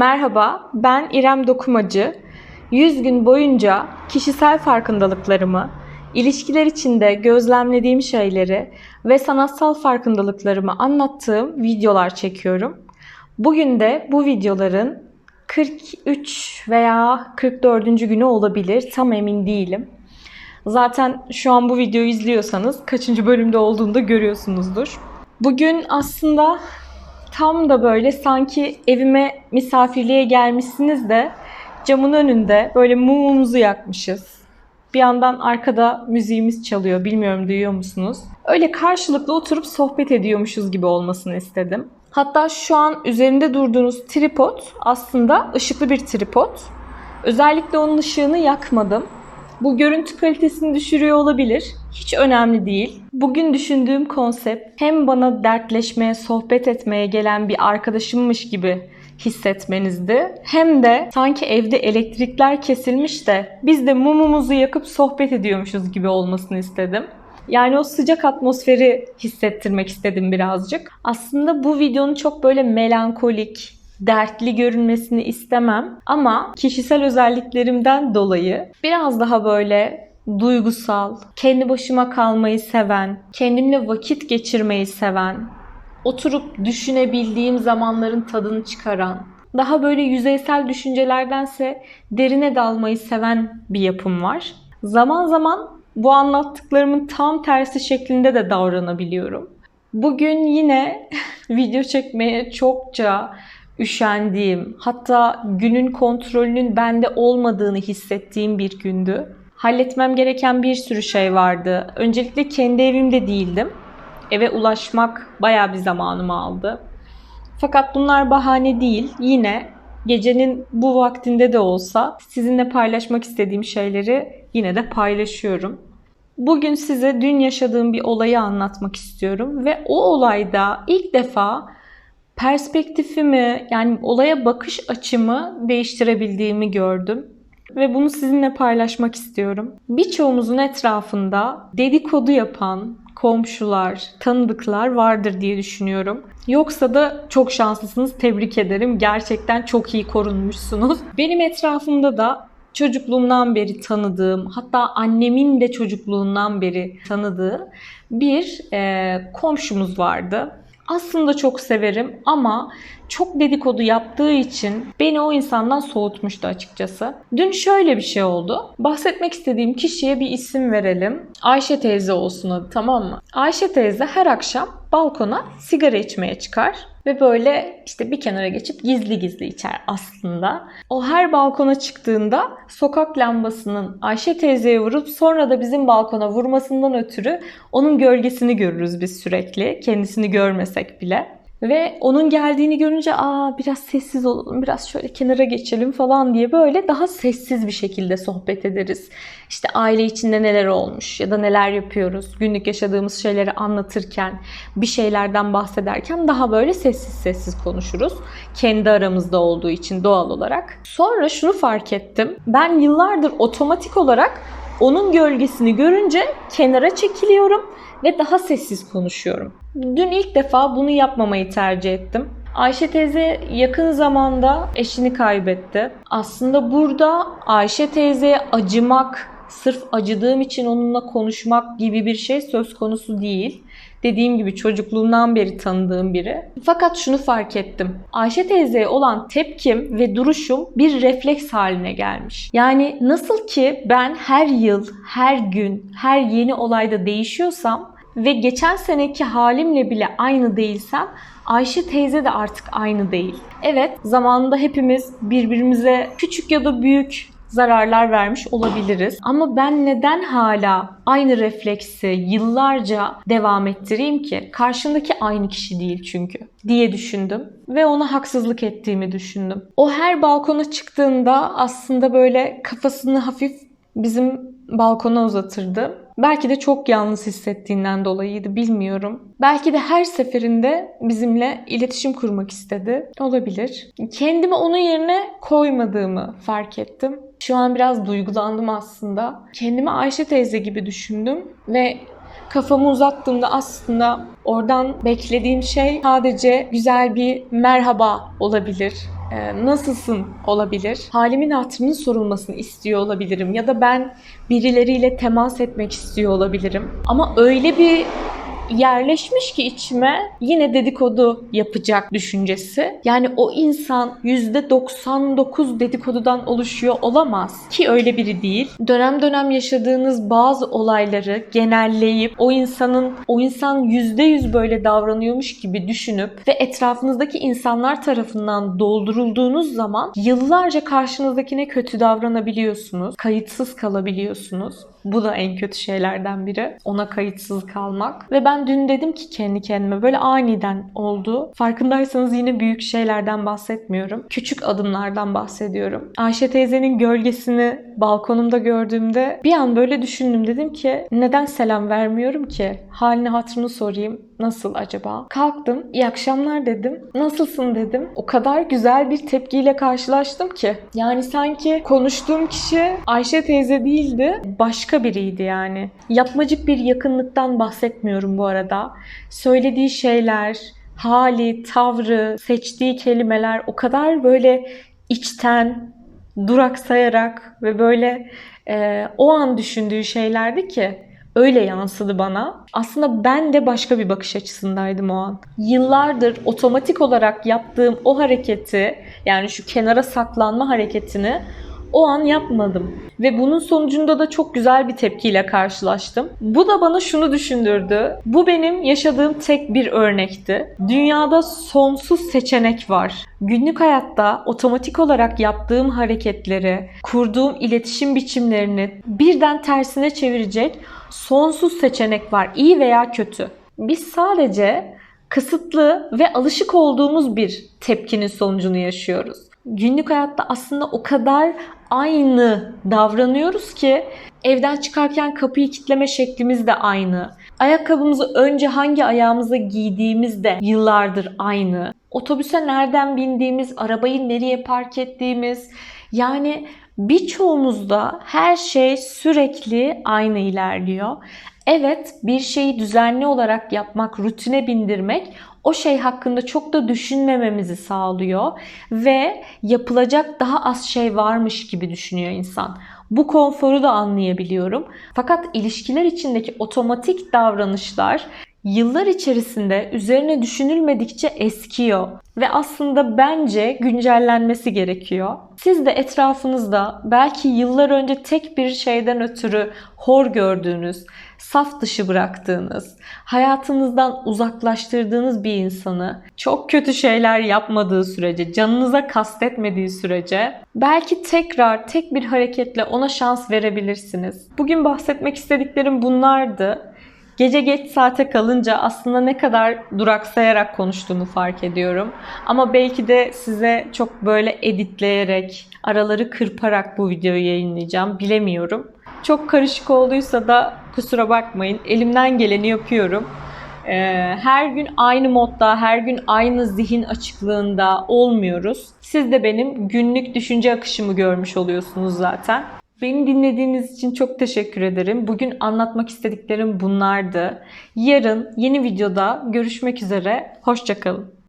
Merhaba, ben İrem Dokumacı. 100 gün boyunca kişisel farkındalıklarımı, ilişkiler içinde gözlemlediğim şeyleri ve sanatsal farkındalıklarımı anlattığım videolar çekiyorum. Bugün de bu videoların 43 veya 44. günü olabilir. Tam emin değilim. Zaten şu an bu videoyu izliyorsanız kaçıncı bölümde olduğunu da görüyorsunuzdur. Bugün aslında tam da böyle sanki evime misafirliğe gelmişsiniz de camın önünde böyle mumumuzu yakmışız. Bir yandan arkada müziğimiz çalıyor. Bilmiyorum duyuyor musunuz? Öyle karşılıklı oturup sohbet ediyormuşuz gibi olmasını istedim. Hatta şu an üzerinde durduğunuz tripod aslında ışıklı bir tripod. Özellikle onun ışığını yakmadım. Bu görüntü kalitesini düşürüyor olabilir. Hiç önemli değil. Bugün düşündüğüm konsept hem bana dertleşmeye, sohbet etmeye gelen bir arkadaşımmış gibi hissetmenizdi. Hem de sanki evde elektrikler kesilmiş de biz de mumumuzu yakıp sohbet ediyormuşuz gibi olmasını istedim. Yani o sıcak atmosferi hissettirmek istedim birazcık. Aslında bu videonun çok böyle melankolik, dertli görünmesini istemem ama kişisel özelliklerimden dolayı biraz daha böyle duygusal, kendi başıma kalmayı seven, kendimle vakit geçirmeyi seven, oturup düşünebildiğim zamanların tadını çıkaran, daha böyle yüzeysel düşüncelerdense derine dalmayı seven bir yapım var. Zaman zaman bu anlattıklarımın tam tersi şeklinde de davranabiliyorum. Bugün yine video çekmeye çokça üşendiğim, hatta günün kontrolünün bende olmadığını hissettiğim bir gündü. Halletmem gereken bir sürü şey vardı. Öncelikle kendi evimde değildim. Eve ulaşmak bayağı bir zamanımı aldı. Fakat bunlar bahane değil. Yine gecenin bu vaktinde de olsa sizinle paylaşmak istediğim şeyleri yine de paylaşıyorum. Bugün size dün yaşadığım bir olayı anlatmak istiyorum ve o olayda ilk defa perspektifimi yani olaya bakış açımı değiştirebildiğimi gördüm ve bunu sizinle paylaşmak istiyorum. Birçoğumuzun etrafında dedikodu yapan komşular, tanıdıklar vardır diye düşünüyorum. Yoksa da çok şanslısınız. Tebrik ederim. Gerçekten çok iyi korunmuşsunuz. Benim etrafımda da çocukluğumdan beri tanıdığım, hatta annemin de çocukluğundan beri tanıdığı bir e, komşumuz vardı. Aslında çok severim ama çok dedikodu yaptığı için beni o insandan soğutmuştu açıkçası. Dün şöyle bir şey oldu. Bahsetmek istediğim kişiye bir isim verelim. Ayşe teyze olsun adı tamam mı? Ayşe teyze her akşam balkona sigara içmeye çıkar ve böyle işte bir kenara geçip gizli gizli içer aslında. O her balkona çıktığında sokak lambasının Ayşe teyzeye vurup sonra da bizim balkona vurmasından ötürü onun gölgesini görürüz biz sürekli. Kendisini görmesek bile. Ve onun geldiğini görünce aa biraz sessiz olalım, biraz şöyle kenara geçelim falan diye böyle daha sessiz bir şekilde sohbet ederiz. İşte aile içinde neler olmuş ya da neler yapıyoruz, günlük yaşadığımız şeyleri anlatırken, bir şeylerden bahsederken daha böyle sessiz sessiz konuşuruz. Kendi aramızda olduğu için doğal olarak. Sonra şunu fark ettim. Ben yıllardır otomatik olarak onun gölgesini görünce kenara çekiliyorum ve daha sessiz konuşuyorum. Dün ilk defa bunu yapmamayı tercih ettim. Ayşe teyze yakın zamanda eşini kaybetti. Aslında burada Ayşe teyzeye acımak, sırf acıdığım için onunla konuşmak gibi bir şey söz konusu değil. Dediğim gibi çocukluğumdan beri tanıdığım biri. Fakat şunu fark ettim. Ayşe teyzeye olan tepkim ve duruşum bir refleks haline gelmiş. Yani nasıl ki ben her yıl, her gün, her yeni olayda değişiyorsam ve geçen seneki halimle bile aynı değilsem Ayşe teyze de artık aynı değil. Evet zamanında hepimiz birbirimize küçük ya da büyük zararlar vermiş olabiliriz. Ama ben neden hala aynı refleksi yıllarca devam ettireyim ki? Karşımdaki aynı kişi değil çünkü diye düşündüm ve ona haksızlık ettiğimi düşündüm. O her balkona çıktığında aslında böyle kafasını hafif bizim balkona uzatırdı. Belki de çok yalnız hissettiğinden dolayıydı bilmiyorum. Belki de her seferinde bizimle iletişim kurmak istedi. Olabilir. Kendimi onun yerine koymadığımı fark ettim. Şu an biraz duygulandım aslında. Kendimi Ayşe teyze gibi düşündüm ve kafamı uzattığımda aslında oradan beklediğim şey sadece güzel bir merhaba olabilir. e, nasılsın olabilir. Halimin hatırının sorulmasını istiyor olabilirim ya da ben birileriyle temas etmek istiyor olabilirim. Ama öyle bir yerleşmiş ki içime yine dedikodu yapacak düşüncesi. Yani o insan %99 dedikodudan oluşuyor olamaz ki öyle biri değil. Dönem dönem yaşadığınız bazı olayları genelleyip o insanın o insan %100 böyle davranıyormuş gibi düşünüp ve etrafınızdaki insanlar tarafından doldurulduğunuz zaman yıllarca karşınızdakine kötü davranabiliyorsunuz. Kayıtsız kalabiliyorsunuz. Bu da en kötü şeylerden biri. Ona kayıtsız kalmak. Ve ben dün dedim ki kendi kendime böyle aniden oldu. Farkındaysanız yine büyük şeylerden bahsetmiyorum. Küçük adımlardan bahsediyorum. Ayşe teyzenin gölgesini balkonumda gördüğümde bir an böyle düşündüm. Dedim ki neden selam vermiyorum ki? Halini hatırını sorayım. Nasıl acaba? Kalktım. İyi akşamlar dedim. Nasılsın dedim. O kadar güzel bir tepkiyle karşılaştım ki. Yani sanki konuştuğum kişi Ayşe teyze değildi. Başka biriydi yani. Yapmacık bir yakınlıktan bahsetmiyorum bu arada. Söylediği şeyler, hali, tavrı, seçtiği kelimeler o kadar böyle içten, duraksayarak ve böyle e, o an düşündüğü şeylerdi ki öyle yansıdı bana. Aslında ben de başka bir bakış açısındaydım o an. Yıllardır otomatik olarak yaptığım o hareketi yani şu kenara saklanma hareketini o an yapmadım. Ve bunun sonucunda da çok güzel bir tepkiyle karşılaştım. Bu da bana şunu düşündürdü. Bu benim yaşadığım tek bir örnekti. Dünyada sonsuz seçenek var. Günlük hayatta otomatik olarak yaptığım hareketleri, kurduğum iletişim biçimlerini birden tersine çevirecek sonsuz seçenek var. İyi veya kötü. Biz sadece kısıtlı ve alışık olduğumuz bir tepkinin sonucunu yaşıyoruz. Günlük hayatta aslında o kadar aynı davranıyoruz ki evden çıkarken kapıyı kitleme şeklimiz de aynı. Ayakkabımızı önce hangi ayağımıza giydiğimiz de yıllardır aynı. Otobüse nereden bindiğimiz, arabayı nereye park ettiğimiz yani birçoğumuzda her şey sürekli aynı ilerliyor. Evet, bir şeyi düzenli olarak yapmak, rutine bindirmek o şey hakkında çok da düşünmememizi sağlıyor ve yapılacak daha az şey varmış gibi düşünüyor insan. Bu konforu da anlayabiliyorum. Fakat ilişkiler içindeki otomatik davranışlar yıllar içerisinde üzerine düşünülmedikçe eskiyor ve aslında bence güncellenmesi gerekiyor. Siz de etrafınızda belki yıllar önce tek bir şeyden ötürü hor gördüğünüz, saf dışı bıraktığınız, hayatınızdan uzaklaştırdığınız bir insanı çok kötü şeyler yapmadığı sürece, canınıza kastetmediği sürece belki tekrar tek bir hareketle ona şans verebilirsiniz. Bugün bahsetmek istediklerim bunlardı. Gece geç saate kalınca aslında ne kadar duraksayarak konuştuğumu fark ediyorum. Ama belki de size çok böyle editleyerek, araları kırparak bu videoyu yayınlayacağım. Bilemiyorum. Çok karışık olduysa da kusura bakmayın. Elimden geleni yapıyorum. Ee, her gün aynı modda, her gün aynı zihin açıklığında olmuyoruz. Siz de benim günlük düşünce akışımı görmüş oluyorsunuz zaten. Beni dinlediğiniz için çok teşekkür ederim. Bugün anlatmak istediklerim bunlardı. Yarın yeni videoda görüşmek üzere. Hoşçakalın.